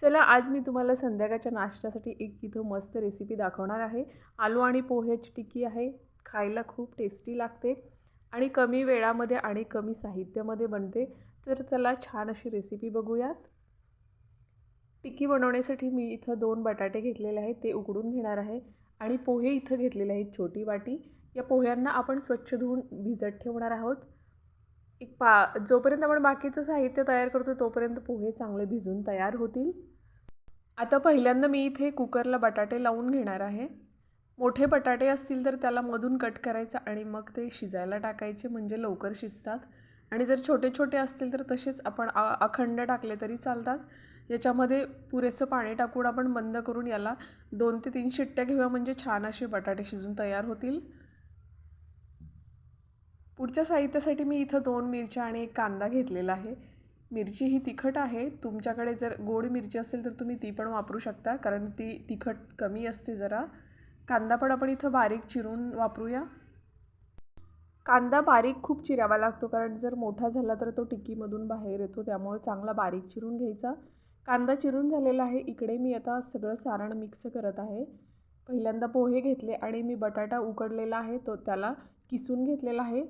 चला आज मी तुम्हाला संध्याकाळच्या नाश्त्यासाठी एक इथं मस्त रेसिपी दाखवणार आहे. आलू आणि पोह्याची टिक्की आहे. खायला खूप टेस्टी लागते आणि कमी वेळामध्ये आणि कमी साहित्यामध्ये बनते. तर चला छान अशी रेसिपी बघूयात. टिक्की बनवण्यासाठी मी इथं दोन बटाटे घेतलेले आहेत ते उकडून घेणार आहे आणि पोहे इथं घेतलेले आहेत छोटी वाटी. या पोह्यांना आपण स्वच्छ धुवून भिजत ठेवणार आहोत. एक पा जोपर्यंत आपण बाकीचं साहित्य तयार करतो तोपर्यंत पोहे चांगले भिजून तयार होतील. आता पहिल्यांदा मी इथे कुकरला बटाटे लावून घेणार आहे. मोठे बटाटे असतील तर त्याला मधून कट करायचं आणि मग ते शिजायला टाकायचे म्हणजे लवकर शिजतात. आणि जर छोटे छोटे असतील तर तसेच आपण आ अखंड टाकले तरी चालतात. याच्यामध्ये पुरेसं पाणी टाकून आपण बंद करून याला दोन ते तीन शिट्ट्या घेऊया म्हणजे छान असे बटाटे शिजून तयार होतील. पुढच्या साहित्यासाठी मी इथं दोन मिरच्या आणि एक कांदा घेतलेला आहे. मिरची ही तिखट आहे. तुमच्याकडे जर गोड मिरची असेल तर तुम्ही ती पण वापरू शकता कारण ती तिखट कमी असते जरा. कांदा पण आपण इथं बारीक चिरून वापरूया. कांदा बारीक खूप चिरावा लागतो कारण जर मोठा झाला तर तो टिक्कीमधून बाहेर येतो त्यामुळे चांगला बारीक चिरून घ्यायचा. कांदा चिरून झालेला आहे. इकडे मी आता सगळं सारण मिक्स करत आहे. पहिल्यांदा पोहे घेतले आणि मी बटाटा उकडलेला आहे तो त्याला किसून घेतलेला आहे.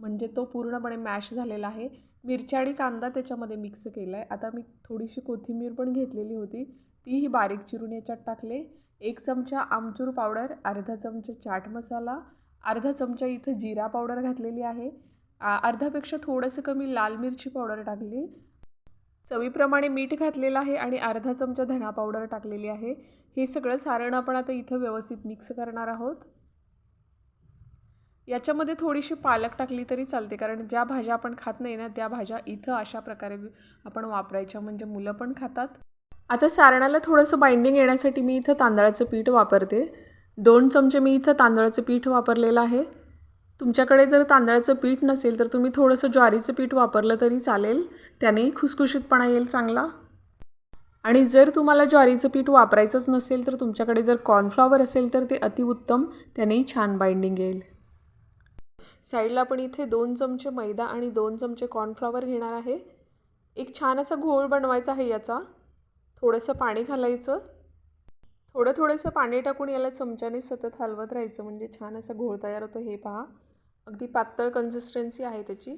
म्हणजे तो पूर्णपणे मॅश झालेला आहे. मिरच्या आणि कांदा त्याच्यामध्ये मिक्स केला आहे आता मी थोडीशी कोथिंबीर पण घेतलेली होती. तीही बारीक चिरून याच्यात टाकले. एक चमचा आमचूर पावडर अर्धा चमचा चाट मसाला अर्धा चमचा इथं जिरा पावडर घातलेली आहे. अर्धापेक्षा थोडंसं कमी लाल मिरची पावडर टाकली. चवीप्रमाणे मीठ घातलेलं आहे आणि अर्धा चमचा धणा पावडर टाकलेली आहे. हे सगळं सारण आपण आता इथं व्यवस्थित मिक्स करणार आहोत. याच्यामध्ये थोडीशी पालक टाकली तरी चालते. कारण ज्या भाज्या आपण खात नाही ना त्या भाज्या इथं अशा प्रकारे आपण वापरायच्या. म्हणजे मुलं पण खातात. आता सारणाला थोडंसं बाइंडिंग येण्यासाठी मी इथं तांदळाचं पीठ वापरते. दोन चमचे मी इथं तांदळाचं पीठ वापरलेलं आहे. तुमच्याकडे जर तांदळाचं पीठ नसेल तर तुम्ही थोडंसं ज्वारीचं पीठ वापरलं तरी चालेल. त्याने खुसखुशीतपणा येईल चांगला. आणि जर तुम्हाला ज्वारीचं पीठ वापरायचंच नसेल तर तुमच्याकडे जर कॉर्नफ्लॉवर असेल तर ते अतिउत्तम त्यानेही छान बाइंडिंग येईल. साईडला आपण इथे दोन चमचे मैदा आणि दोन चमचे कॉर्नफ्लॉवर घेणार आहे. एक छान असा घोळ बनवायचा आहे याचा. थोडंसं पाणी घालायचं. थोडं थोडंसं पाणी टाकून याला चमच्याने सतत हलवत राहायचं. म्हणजे छान असा घोळ तयार होतो हे पहा. अगदी पातळ कन्सिस्टन्सी आहे त्याची.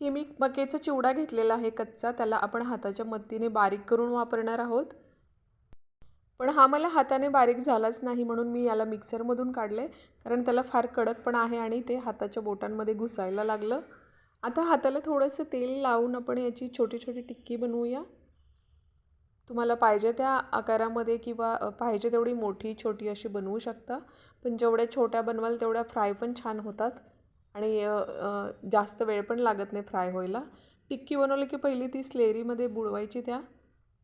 हे मी मकेचा चिवडा घेतलेला आहे कच्चा. त्याला आपण हाताच्या मदतीने बारीक करून वापरणार आहोत. पण हा मला हाताने बारीक झालाच नाही म्हणून मी याला मिक्सरमधून काढले कारण त्याला फार कडक पण आहे आणि ते हाताच्या बोटांमध्ये घुसायला लागलं. आता हाताला थोडंसं तेल लावून आपण याची छोटी छोटी टिक्की बनवूया. तुम्हाला पाहिजे त्या आकारामध्ये किंवा पाहिजे तेवढी मोठी छोटी अशी बनवू शकता. पण जेवढ्या छोट्या बनवाल तेवढ्या फ्राय पण छान होतात आणि जास्त वेळ पण लागत नाही फ्राय व्हायला. टिक्की बनवली की पहिली ती स्लेरीमध्ये बुडवायची त्या.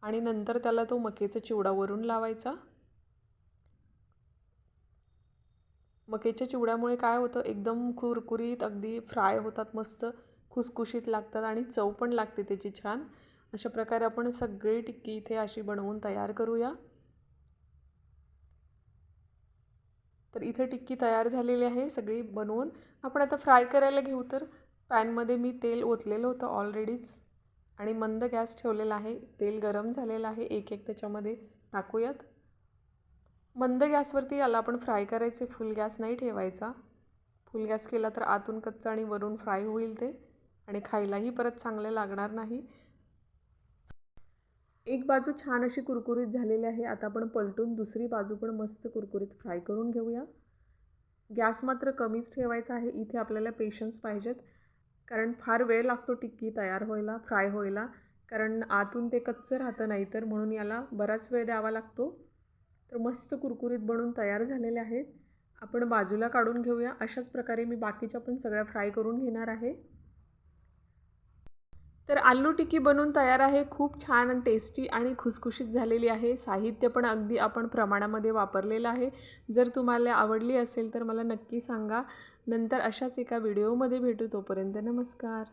आणि नंतर त्याला तो मकेचा चिवडा वरून लावायचा. मकेच्या चिवड्यामुळे काय होतं? एकदम कुरकुरीत अगदी फ्राय होतात मस्त खुसखुशीत लागतात आणि चव पण लागते त्याची छान. अशा प्रकारे आपण सगळी टिक्की इथे अशी बनवून तयार करूया. तर इथे टिक्की तयार झालेली आहे सगळी बनवून. आपण आता फ्राय करायला घेऊ तर पॅनमध्ये मी तेल ओतलेलं होतं ऑलरेडीच आणि मंद गॅस ठेवलेला आहे. तेल गरम झालेलं आहे. एक एक त्याच्यामध्ये टाकूयात. मंद गॅसवरती याला आपण फ्राय करायचे. फुल गॅस नाही ठेवायचा. फुल गॅस केला तर आतून कच्चा आणि वरून फ्राय होईल ते. आणि खायलाही परत चांगले लागणार नाही. एक बाजू छान अशी कुरकुरीत झालेली आहे. आता आपण पलटून दुसरी बाजू पण मस्त कुरकुरीत फ्राय करून घेऊया. गॅस मात्र कमीच ठेवायचा आहे. इथे आपल्याला पेशन्स पाहिजेत. कारण फार वेळ लागतो टिक्की तयार व्हायला फ्राय व्हायला. कारण आतून ते कच्चं राहतं नाही तर म्हणून याला बराच वेळ द्यावा लागतो. तर मस्त कुरकुरीत बनून तयार झालेले आहेत. आपण बाजूला काढून घेऊया. अशाच प्रकारे मी बाकीच्या पण सगळ्या फ्राय करून घेणार आहे. तर आलू टिक्की बनवून तयार आहे खूप छान टेस्टी आणि खुसखुशीत झालेली आहे. साहित्य पण अगदी आपण प्रमाणामध्ये वापरलेलं आहे. जर तुम्हाला आवडली असेल तर मला नक्की सांगा. नंतर अशाच एका व्हिडिओमध्ये भेटू. तोपर्यंत नमस्कार.